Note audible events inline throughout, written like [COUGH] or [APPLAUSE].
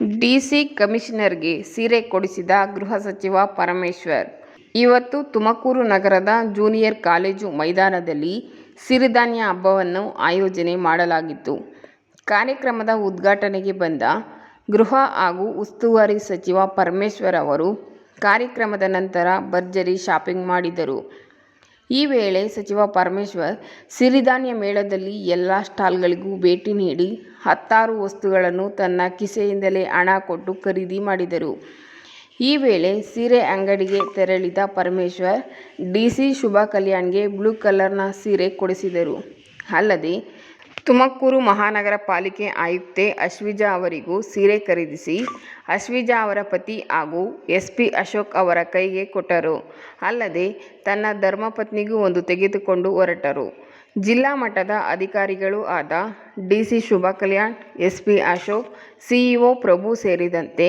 DC ಕಮಿಷನರ್ಗೆ ಸೀರೆ ಕೊಡಿಸಿದ ಗೃಹ ಸಚಿವ ಪರಮೇಶ್ವರ್. ಇವತ್ತು ತುಮಕೂರು ನಗರದ ಜೂನಿಯರ್ ಕಾಲೇಜು ಮೈದಾನದಲ್ಲಿ ಸಿರಿಧಾನ್ಯ ಹಬ್ಬವನ್ನು ಆಯೋಜನೆ ಮಾಡಲಾಗಿತ್ತು. ಕಾರ್ಯಕ್ರಮದ ಉದ್ಘಾಟನೆಗೆ ಬಂದ ಗೃಹ ಹಾಗೂ ಉಸ್ತುವಾರಿ ಸಚಿವ ಪರಮೇಶ್ವರ್ ಅವರು ಕಾರ್ಯಕ್ರಮದ ನಂತರ ಭರ್ಜರಿ ಶಾಪಿಂಗ್ ಮಾಡಿದರು. ಈ ವೇಳೆ ಸಚಿವ ಪರಮೇಶ್ವರ್ ಸಿರಿಧಾನ್ಯ ಮೇಳದಲ್ಲಿ ಎಲ್ಲ ಸ್ಟಾಲ್ಗಳಿಗೂ ಭೇಟಿ ನೀಡಿ ಹತ್ತಾರು ವಸ್ತುಗಳನ್ನು ತನ್ನ ಕಿಸೆಯಿಂದಲೇ ಹಣ ಕೊಟ್ಟು ಖರೀದಿ ಮಾಡಿದರು. ಈ ವೇಳೆ ಸೀರೆ ಅಂಗಡಿಗೆ ತೆರಳಿದ ಪರಮೇಶ್ವರ್ ಡಿಸಿ ಶುಭಾ ಕಲ್ಯಾಣ್ಗೆ ಬ್ಲೂ ಕಲರ್ನ ಸೀರೆ ಕೊಡಿಸಿದರು. ಅಲ್ಲದೆ ತುಮಕೂರು ಮಹಾನಗರ ಪಾಲಿಕೆ ಆಯುಕ್ತೆ ಅಶ್ವಿಜಾ ಅವರಿಗೂ ಸೀರೆ ಖರೀದಿಸಿ ಅಶ್ವಿಜಾ ಅವರ ಪತಿ ಹಾಗೂ ಎಸ್ ಪಿ ಅಶೋಕ್ ಅವರ ಕೈಗೆ ಕೊಟ್ಟರು. ಅಲ್ಲದೆ ತನ್ನ ಧರ್ಮಪತ್ನಿಗೂ ಒಂದು ತೆಗೆದುಕೊಂಡು ಹೊರಟರು. ಜಿಲ್ಲಾ ಮಟ್ಟದ ಅಧಿಕಾರಿಗಳು ಆದ DC Shubha Kalyan S P Ashok, CEO Prabhu ಸೇರಿದಂತೆ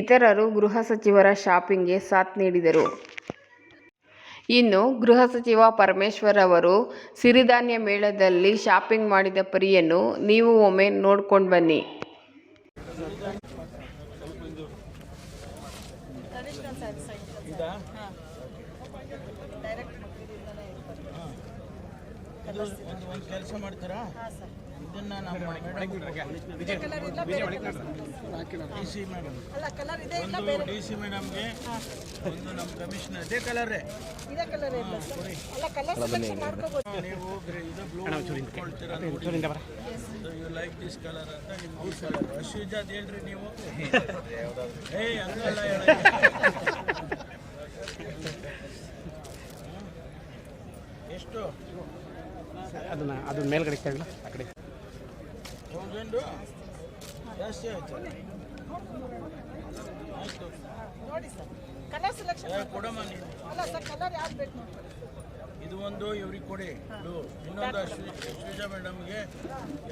ಇತರರು ಗೃಹ ಸಚಿವರ ಶಾಪಿಂಗ್ಗೆ ಸಾಥ್ ನೀಡಿದರು. ಇನ್ನು ಗೃಹ ಸಚಿವ ಪರಮೇಶ್ವರ್ ಅವರು ಸಿರಿಧಾನ್ಯ ಮೇಳದಲ್ಲಿ ಶಾಪಿಂಗ್ ಮಾಡಿದ ಪರಿಯನ್ನು ನೀವು ಒಮ್ಮೆ ನೋಡ್ಕೊಂಡು ಬನ್ನಿ. ಕೆಲಸ ಮಾಡ್ತೀರಾ? ಇದನ್ನ ನಮ್ಮ ಡಿ ಸಿ ಮೇಡಮ್. ಅಲ್ಲ ಕಲರ್ ಇದೆ ಇಲ್ಲ ಒಂದು ಡಿ ಸಿ ಮೇಡಮ್ಗೆ ಒಂದು ನಮ್ಮ ಕಮಿಷನರ್ ಇದೇ ಕಲರೇ ಇದೇ ಕಲರ್ ಇಲ್ಲ ಅಲ್ಲ ಕಲರ್ ಸೆಲೆಕ್ಷನ್ ಮಾಡ್ಕೋಬಹುದು ನೀವು ಗ್ರೆ- ಇದು ಬ್ಲೂ ಕೊಡ್ತೀರಾ ಯು ಲೈಕ್ ದಿಸ್ ಕಲರ್ ಅಂತ ನಿಮ್ಗೆ ಈ ಕಲರ್ ಅಶ್ವಿಜಾದ್ ಹೇಳ್ರಿ ನೀವು. ಏಯ್ ಹಂಗಲ್ಲ ಎಷ್ಟು? ಅದನ್ನ ಅದನ್ನ ಮೇಲ್ಗಡೆ ಕೇಳಲ್ಲ ಆ ಕಡೆ. ಜಾಸ್ತಿ ಆಯ್ತು. ಆಯ್ತು. ನೋಡಿ ಸರ್ ಕಲರ್ ಸೆಲೆಕ್ಷನ್ ಕೊಡಮ್ಮ ನೀನು. ಅಲ್ಲ ಸರ್ ಕಲರ್ ಯಾವ್ದು ಬೇಕು ನೋಡಿ ಇದು ಒಂದು ಇವ್ರಿಗೆ ಕೊಡಿ. ಇದು ಇನ್ನೊಂದು ಶ್ರೀಜ ಮೇಡಮ್ಗೆ.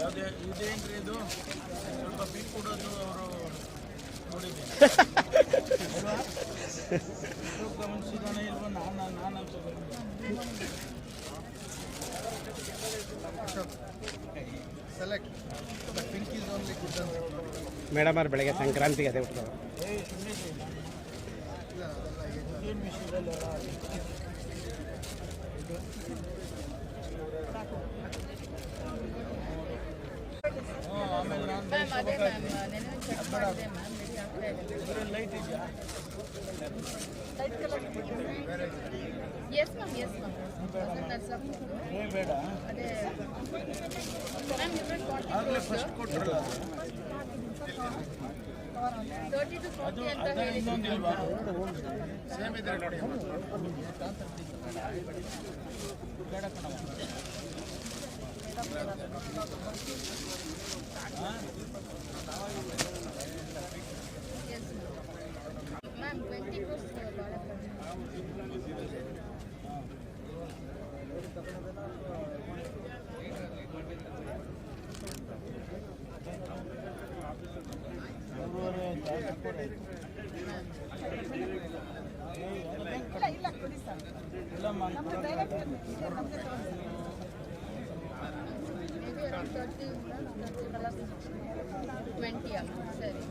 ಯಾವುದೇ ಇದೇನ್ರಿ ಇದು? ಸ್ವಲ್ಪ ಪಿಕ್ ಕೊಡೋದು ಅವರು ನೋಡಿದ್ದೀನಿ. [LAUGHS] ಗಮನಿಸಿದಾನೆ ಇಲ್ವ? ನಾನು ನಾನು ಮೇಡಮ್ ಅವ್ರು ಬೆಳಗ್ಗೆ ಸಂಕ್ರಾಂತಿಗೆ ಅದೇ ಹುಟ್ಟೋದು ಏನು ವಿಷಯದಲ್ಲ ಆಮೇಲೆ ನಾನು ಲೈಟ್ ಇದೆಯಾ light colour yes ma'am yes ma'am ಏ ಬೇಡ. ಅದೇ ಮ್ಯಾಮ್ ಡಿಫ್ರೆಂಟ್ ಆಗಲೇ ಫಸ್ಟ್ ಕೊಟ್ಟರಲ್ಲ ತರ್ಟಿ ಟು ಅದು ಫಾರ್ಟಿ ಅಂತ ಅದ ಹೇಳಿ ಇನ್ನೊಂದಿಲ್ವಾ? ಸೇಮ್ ಇದೆ ನೋಡಿ. ಬೇಡ ಕಣವ್ವ. ಮ್ಯಾಮ್ ಟ್ವೆಂಟಿ ಕ್ರೋಸ್ ಭಾಳ ಮೂರುವರೆ ಜಾಸ್ತಿ ಕೊಡಿ. ಇಲ್ಲ ಇಲ್ಲ ಕೊಡಿ ಸರ್ ಇಲ್ಲಮ್ಮ ನಮ್ದು ಡೈರೆಕ್ಟ್ ನಮಗೆ maybe around thirty thirty colours ಟ್ವೆಂಟಿಯಾ ಸರಿ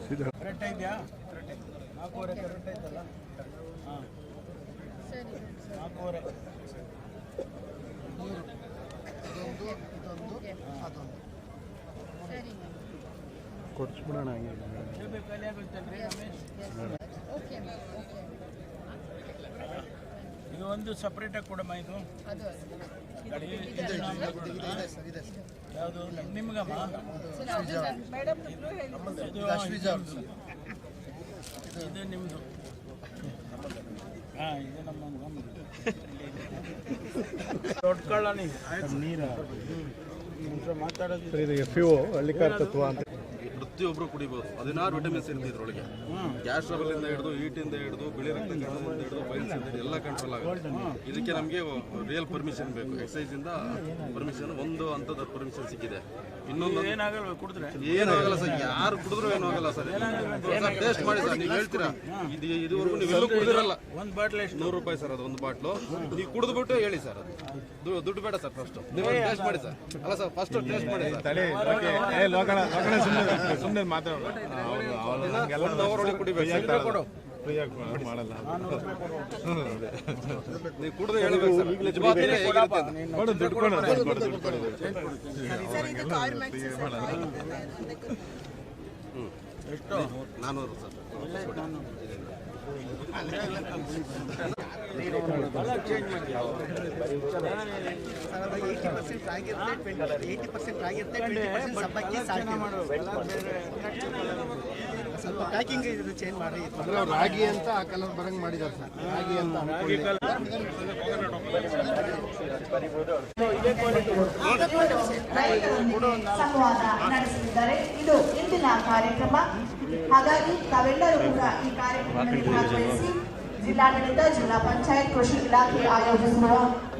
ಸರಿ ಕರೆಕ್ಟ್ ಇದೆಯಾ ನಾಲ್ಕೂವರೆ ಕರೆಕ್ಟ್ ಐತಲ್ಲ ಹಾಂ ಸರಿ ನಾಲ್ಕೂವರೆ ಓಕೆ ಸರಿ ಕೊಡ್ಸ್ಬಿಡೋಣ ಹಂಗೆ ಒಂದು ಸಪ್ರೇಟಾಗಿ ಕೊಡಮ್ಮ ಇದು? ಯಾವುದು? ನಿಮ್ಗಮ್ಮ? ಇದು ಇದು ನಿಮ್ಮದು ಹಾಂ ಇದು ನಮ್ಮ ದೊಡ್ಡ ನೀರು ಮಾತಾಡೋದು. ಹಳ್ಳಿಕಾರ್ ತತ್ವ ಅಂತ. ಪ್ರತಿಯೊಬ್ಬರು ಕುಡಿಬೋದು. ಹದಿನಾರು ವಿಟಮಿನ್ಸ್ ಇರುತ್ತೆ ಇದ್ರೊಳಗೆ. ಗ್ಯಾಸ್ ಟ್ರಬಲ್ ಇಂದ ಹಿಡಿದು ಹೀಟಿಂದ ಹಿಡಿದು ಬಿಳಿ ರಕ್ತ ಕಣದಿಂದ ಹಿಡಿದು ಬೈಲ್ಸ್ ಇಂದ ಹಿಡಿದು ಎಲ್ಲ ಕಂಟ್ರೋಲ್ ಆಗುತ್ತೆ. ಇದಕ್ಕೆ ನಮಗೆ ರಿಯಲ್ ಪರ್ಮಿಷನ್ ಬೇಕು. ಎಕ್ಸೈಸ್ ಇಂದ ಪರ್ಮಿಷನ್ ಒಂದು ಹಂತದ ಪರ್ಮಿಷನ್ ಸಿಕ್ಕಿದೆ. ಇನ್ನೊಂದು ಏನಾಗಲ್ಲ ಕುಡಿದ್ರೆ? ಏನಾಗಲ್ಲ ಸರ್ ಯಾರು ಕುಡಿದ್ರು ಏನೂ ಆಗಲ್ಲ ಸರ್. ಟೇಸ್ಟ್ ಮಾಡಿ ಸರ್ ನೀವು ಹೇಳ್ತೀರಾ? ಇದು ಇದುವರೆಗೂ ನೀವೆಲ್ಲೂ ಕುಡಿದಿರಲ್ಲ. ಒಂದು ಬಾಟ್ಲ್ ಎಷ್ಟು? ನೂರು ರೂಪಾಯಿ ಸರ್ ಅದು ಒಂದು ಬಾಟ್ಲು. ನೀವು ಕುಡಿದ್ಬಿಟ್ಟು ಹೇಳಿ ಸರ್ ಅದು. ದುಡ್ಡು ಬೇಡ ಸರ್ ಫಸ್ಟ್ ನೀವು ಟೇಸ್ಟ್ ಮಾಡಿ ಸರ್. ಅಲ್ಲ ಸರ್ ಫಸ್ಟ್ ಟೇಸ್ಟ್ ಮಾಡಿ ಸರ್. ಸುಮ್ಮನೆ ಮಾತಾಡೋಣ. ಮಾಡಲ್ಲ. ಕುಡಿದು ಹೇಳ್ಬೇಕು ಸರ್. ಪರ್ಸೆಂಟ್ ಅಂತ. ಕೊಡು ದುಡ್ಡು ಕೊಡು ದುಡ್ಡು ಕೊಡು ದುಡ್ಡು ಕೊಡು ಎಷ್ಟು ನಾನ್ನೂರು ಸರ್ ಚೇಂಜ್ ಮಾಡಿ ಸ್ವಲ್ಪ ಪ್ಯಾಕಿಂಗ್ ಇದು ಚೇಂಜ್ ಮಾಡಿ ರಾಗಿ ಅಂತ ಆ ಕಲರ್ ಬರಂಗ್ ಮಾಡಿದ್ರು ಸರ್ ರಾಗಿ ಅಂತ ರೈತರೊಂದಿಗೆ ಸಂವಾದ ನಡೆಸಲಿದ್ದಾರೆ. ಇದು ಇಂದಿನ ಕಾರ್ಯಕ್ರಮ. ಹಾಗಾಗಿ ತಾವೆಲ್ಲರೂ ಕೂಡ ಈ ಕಾರ್ಯಕ್ರಮದಲ್ಲಿ ಭಾಗವಹಿಸಿ ಜಿಲ್ಲಾಡಳಿತ, ಜಿಲ್ಲಾ ಪಂಚಾಯತ್, ಕೃಷಿ ಇಲಾಖೆ ಆಯೋಜಿಸಿರುವ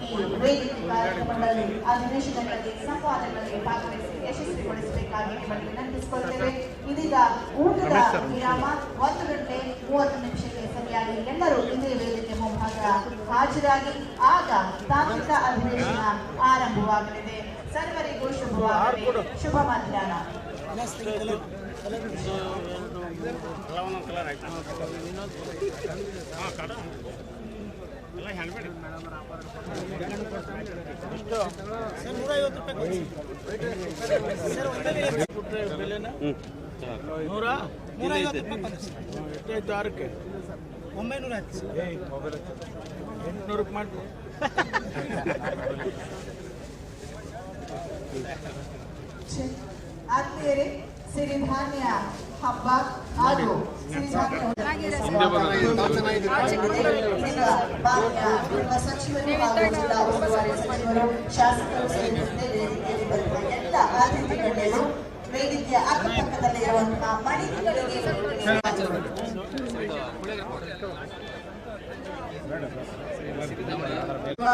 ಈ ವೇದಿಕೆ ಕಾರ್ಯಕ್ರಮಗಳಲ್ಲಿ, ಅಧಿವೇಶನಗಳಲ್ಲಿ, ಸಂವಾದಗಳಲ್ಲಿ ಭಾಗವಹಿಸಿ ಯಶಸ್ವಿಗೊಳಿಸಬೇಕಾಗಿ ನಿಮ್ಮಲ್ಲಿ ವಿನಂತಿಸಿಕೊಳ್ತೇವೆ. ಇದೀಗ ಊಟದ ವಿರಾಮ. ಒಂದು ಗಂಟೆ ಮೂವತ್ತು ನಿಮಿಷಕ್ಕೆ ಸರಿಯಾಗಿ ಎಲ್ಲರೂ ಇದೇ ವೇದಿಕೆ ಮುಂಭಾಗ ಹಾಜರಾಗಿ ಆಗ ತಾಂತ್ರಿಕ ಅಧಿವೇಶನ ಆರಂಭವಾಗಲಿದೆ. ಸರ್ವರಿಗೂ ಶುಭವಾಗಲಿ ಶುಭ ಮಧ್ಯಾಹ್ನ ನೂರ ಎಷ್ಟಾಯ್ತು ಆರಕ್ಕೆ ಒಂಬೈನೂರ ಹತ್ತು ಎಂಟುನೂರಕ್ಕೆ ಮಾಡ್ಕೊ ಆತ್ಮೀಯರೇ ಸಿರಿಧಾನ್ಯ ಹಬ್ಬ ಹಾಗೂ ಸಚಿವರು ಹಾಗೂ ಜಿಲ್ಲಾ ಉಸ್ತುವಾರಿ ಸಚಿವರು ಶಾಸಕರು ಸೇರಿದಂತೆ ವೇದಿಕೆಯಲ್ಲಿ ಬರುವ ಎಲ್ಲ ಅತಿಥಿ ಗಣ್ಯರು ವೇದಿಕೆಯ ಅಕ್ಕಪಕ್ಕದಲ್ಲಿರುವಂತಹ ಮಳಿಗೆಗಳಿಗೆ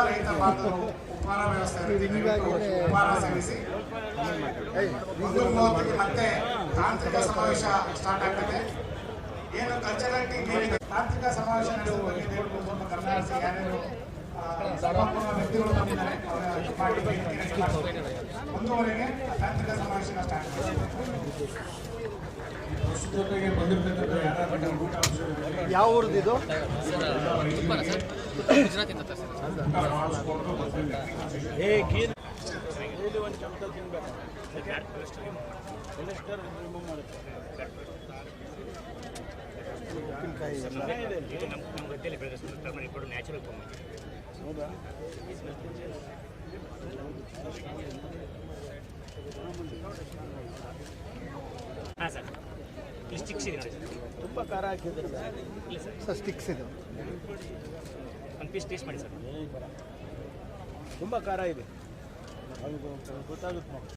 ರೈತ ಬಾಂಧವರು ಉಪಹಾರ ವ್ಯವಸ್ಥೆ. ಉಪಹಾರ ಸೇವಿಸಿ ಒಂದು ಮೂವತ್ತಕ್ಕೆ ಮತ್ತೆ ತಾಂತ್ರಿಕ ಸಮಾವೇಶ ಸ್ಟಾರ್ಟ್ ಆಗ್ತದೆ ಏನು ಕಲ್ಚರಲ್ ಟೀಮ್ ಏನಿದೆ ತಾಂತ್ರಿಕ ಸಮಾವೇಶ ನಡೆಸುವ ವ್ಯಕ್ತಿಗಳು ಬಂದಿದ್ದಾರೆ ತಾಂತ್ರಿಕ ಸಮಾವೇಶ ಸ್ಟಾರ್ಟ್ ಮಾಡ್ತಾರೆ ಜೊತೆಗೆ ಬಂದಿರ್ತಕ್ಕಂಥ ಯಾರು ಊಟ ಯಾವ ಊರದ್ದು ಇದು? ಹೌದಾ ಹಾಂ ಸರ್. ಸ್ಟಿಕ್ಸ್ ಇದೆ ತುಂಬ ಖಾರ ಹಾಕಿದ್ರೆ ಸರ್. ಸ್ಟಿಕ್ಸ್ ಇದು. ಒಂದು ಪೀಸ್ ಟೇಸ್ಟ್ ಮಾಡಿ ಸರ್. ತುಂಬ ಖಾರ ಇದೆ. ಅದು ಗೊತ್ತಾಗುತ್ತೆ